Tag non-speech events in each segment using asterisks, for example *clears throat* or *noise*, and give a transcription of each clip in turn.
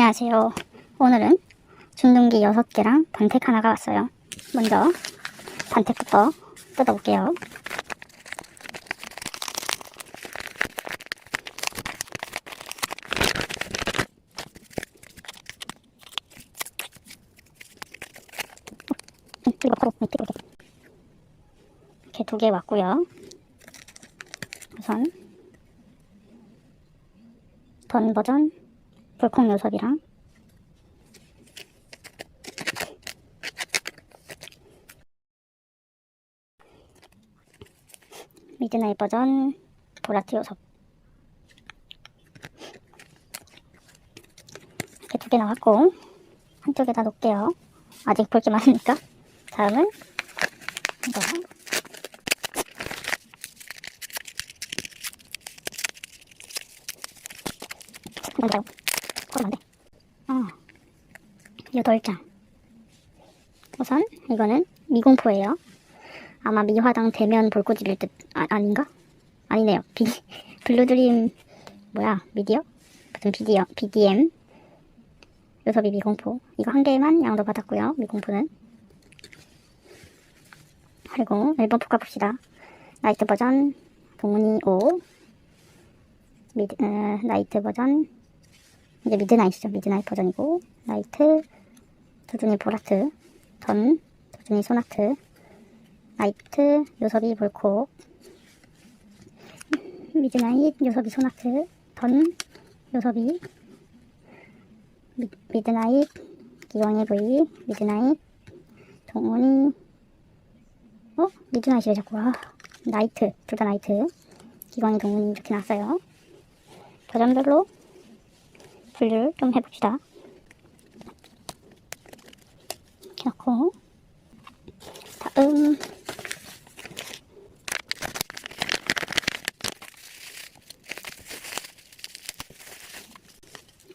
안녕하세요. 오늘은 준둥기 6개랑 반택 하나가 왔어요. 먼저 반택부터 뜯어볼게요. 이렇게 이렇게 두개 왔고요. 우선 던 버전 불콩 요섭이랑. 미드나잇 버전 보라트 요섭. 이렇게 두 개 나왔고 한쪽에다 놓을게요. 아직 볼 게 많으니까. 다음은 이거. 잠깐 8장 우선 이거는 미공포예요. 아마 미화당 대면 볼꼬지일 듯 아, 아닌가? 아니네요. 비, *laughs* 블루드림 뭐야 미디어? 무슨 비디어 BDM 요섭이 미공포 이거 한 개만 양도 받았고요. 미공포는 그리고 앨범 포카 봅시다. 나이트 버전 동문이 5 미드, 어, 나이트 버전 이제 미드나잇이죠. 미드나잇 버전이고 나이트 도준이 보라트 던 도준이 소나트 나이트 요섭이 볼코 미드나잇 요섭이 소나트 던 요섭이 미, 미드나잇 기광의 V 미드나잇 동훈이 어? 미드나잇이래 자꾸 와 나이트 둘 다 나이트 기광이 동훈이 이렇게 났어요 버전별로 분류를 좀 해봅시다. 이렇게 넣고. 다음.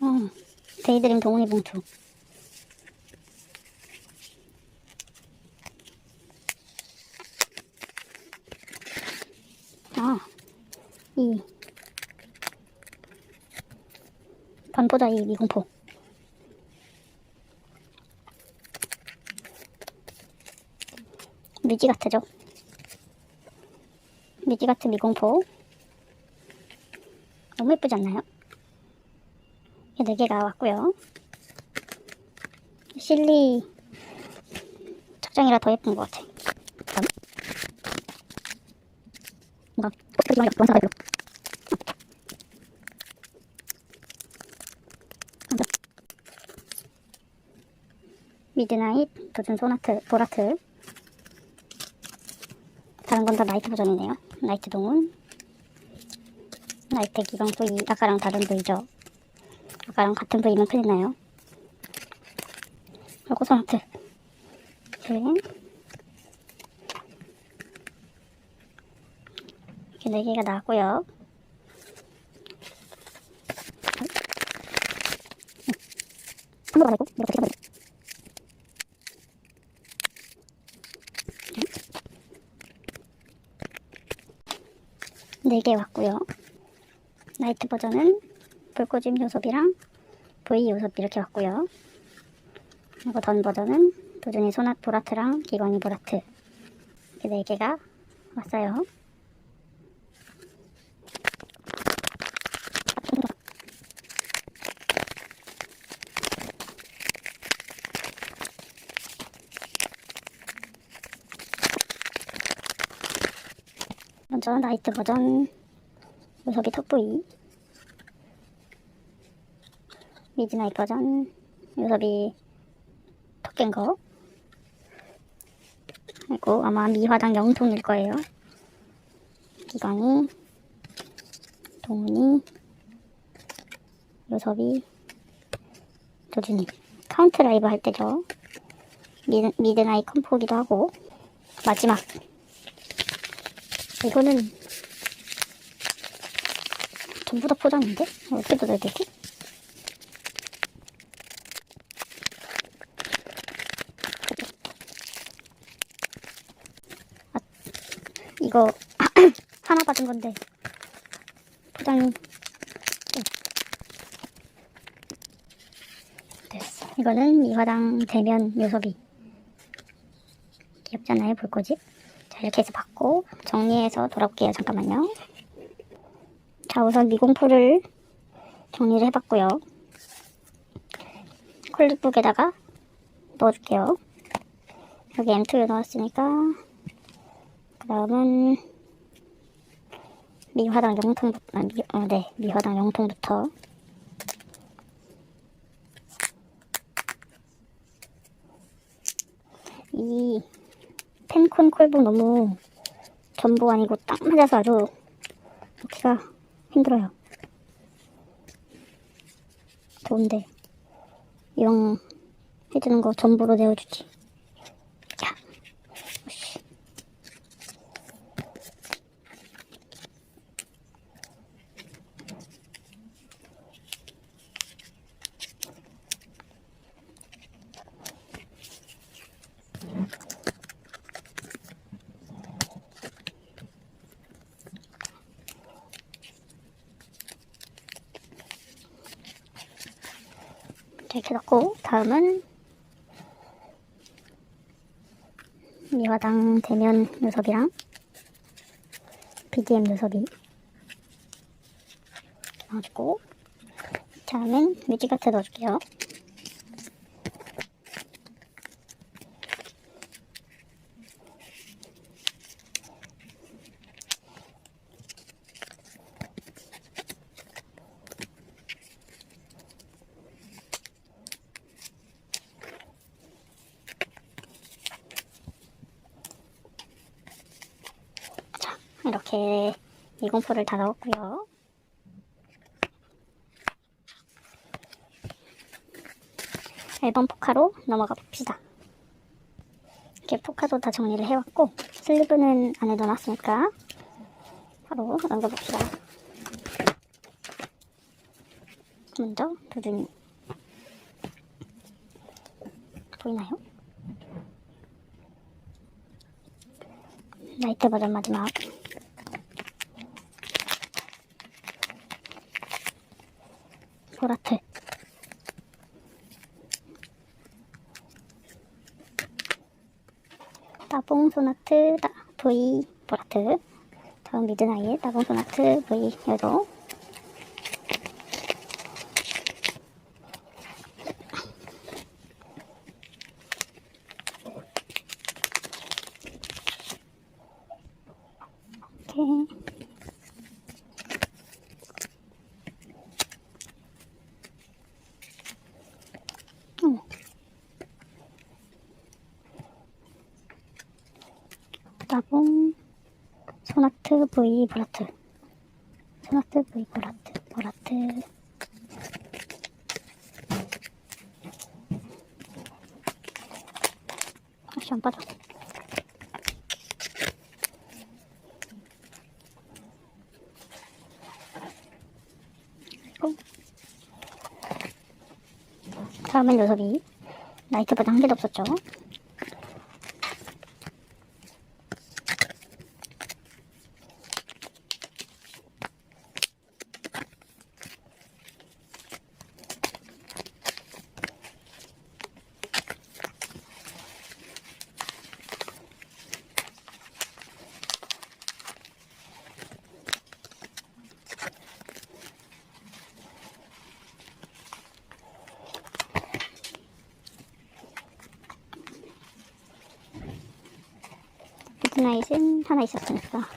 어, 데이드림 동훈이 봉투. 아, 이. 반포자 이 미공포 뮤지 같죠? 뮤지 같은 미공포. 너무 예쁘지 않나요? 이렇게 네 개가 왔고요. 실리 착장이라 더 예쁜 것 같아 다음 뭔가 어, 원사가 별로 미드나잇, 도전 소나트, 보라트 한건다 나이트 버전이네요. 나이트 동은 나이트 기강 부위 아까랑 다른 부위죠. 아까랑 같은 부위면 틀리나요? 요거 손트 이렇게 4개가 나왔고요. 음. 한번 말고 이거 어떻게 4개 왔고요. 나이트 버전은 불꽃임 요섭이랑 V 요섭 이렇게 왔고요. 그리고 던 버전은 도중에 소나 보라트랑 기광이 보라트 이렇게 4개가 왔어요. 먼저 나이트 버전. 요섭이 턱부위 미드나잇 버전. 요섭이 턱깬 거. 그리고 아마 미화당 영통일 거예요. 기광이. 동훈이. 요섭이. 도준이. 카운트 라이브 할 때죠. 미드, 미드나잇 컴포기도 하고. 마지막 이거는 전부 다 포장인데? 어떻게 뜯어야 되지? 아, 이거 *clears throat* 하나 받은 건데 포장이 네. 이거는 미화당 대면 요소비. 귀엽잖아요, 볼꼬집. 자, 이렇게 해서 받고 정리해서 돌아올게요. 잠깐만요. 자, 우선 미공포를 정리를 해봤고요. 콜릭북에다가 넣어줄게요. 여기 M2를 넣었으니까 그 다음은 미화당 용통, 아, 미, 어, 네, 미화당 용통부터 이 콜북 너무 전부 아니고 딱 맞아서 아주 넣기가 힘들어요. 좋은데 이왕 해주는 거 전부로 내어주지. 이렇게 넣고 다음은 미화당 대면 녀석이랑 BDM 녀석이 넣어주고 다음엔 뮤직아트 넣어줄게요. 자, 이렇게 이공포를 다 넣었고요. 앨범 포카로 넘어가 봅시다. 이렇게 포카도 다 정리를 해왔고 슬리브는 안에 넣어놨으니까 바로 넘겨봅시다. 먼저 두준이 보이나요? 나이트 버전 마지막 보라트 따봉 소나트 따, V 보라트. 다음 미드나이의 따봉 소나트 V 여도 이렇게 음. 따봉 소나트 V 보라트. 소나트 V 보라트. 보라트. 아씨 안 빠져. 그리고 다음은 녀석이 나이트 버전 한 개도 없었죠 미드나잇은 하나 있었으니까.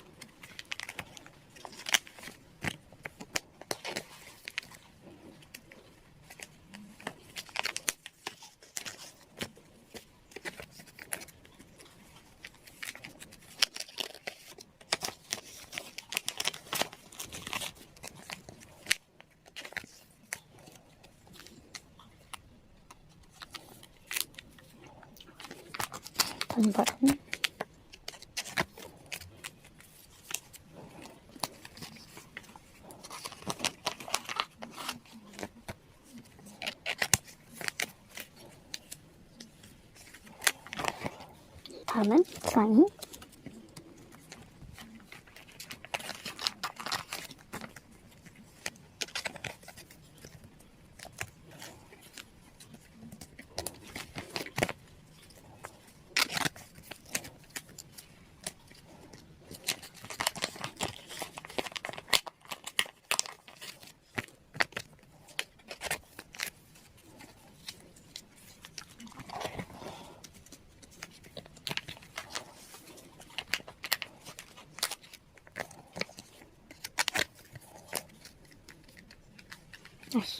전벌은 다음은 슬 라임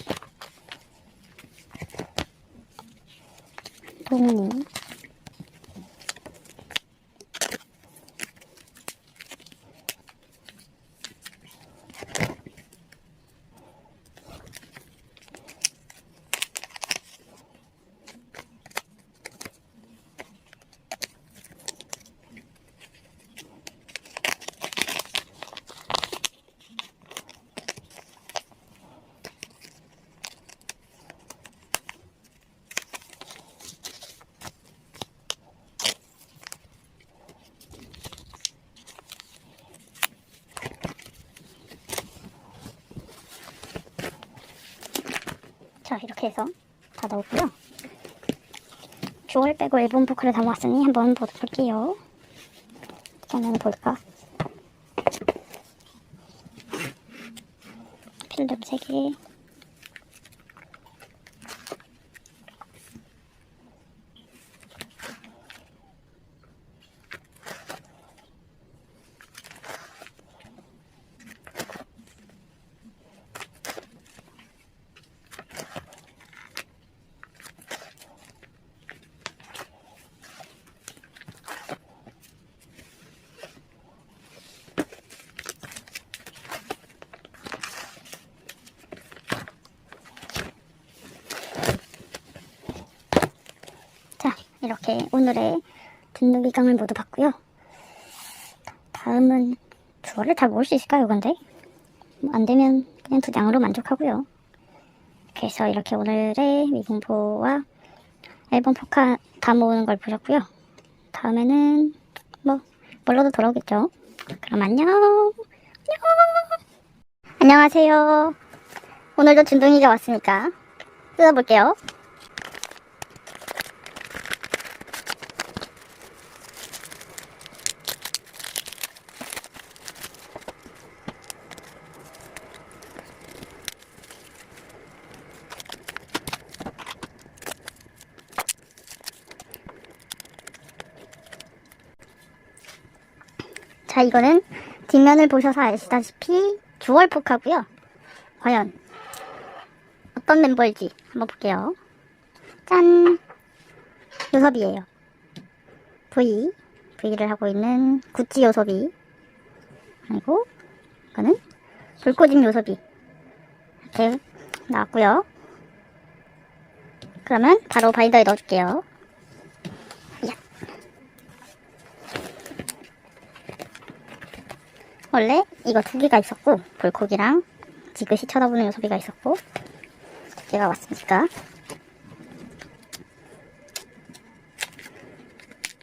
아 이렇게 해서 다 넣었고요. 주얼 빼고 앨범 포크를 담았으니 한번 볼게요. 짜면 볼까? 필름 3개. 자, 이렇게 오늘의 든누기 강을 모두 봤고요. 다음은 주어를 다 모을 수 있을까요, 근데? 뭐 안 되면 그냥 두 장으로 만족하고요. 그래서 이렇게 오늘의 미공포와 앨범 포카 다 모으는 걸 보셨고요. 다음에는 뭐 뭘로도 돌아오겠죠. 그럼 안녕. 안녕. 안녕하세요. 오늘도 준둥이가 왔으니까 뜯어볼게요. 자, 이거는 뒷면을 보셔서 아시다시피 주얼 포카고요. 과연 어떤 멤버일지 한번 볼게요. 짠! 요섭이에요. V, V를 하고 있는 구찌 요섭이. 그리고 이거는 불꽃임 요섭이. 이렇게 나왔고요. 그러면 바로 바인더에 넣어줄게요. 원래 이거 두 개가 있었고 볼콕이랑 지그시 쳐다보는 요소비가 있었고 두 개가 왔으니까.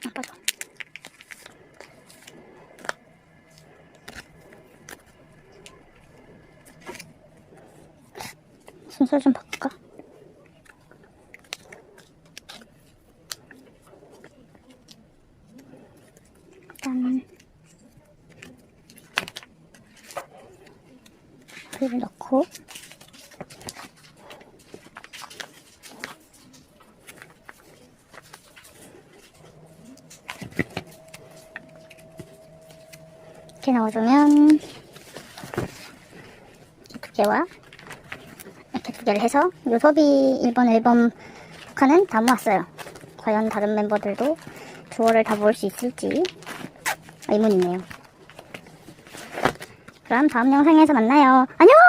아빠도 순서 좀 바꿀까? 짠 불을 넣고 이렇게 넣어주면 두 개와 이렇게 두 개를 해서 요섭이 1번 앨범 북한은 다 모았어요. 과연 다른 멤버들도 주어를 다 모을 수 있을지 의문이네요. 그럼 다음 영상에서 만나요. 안녕!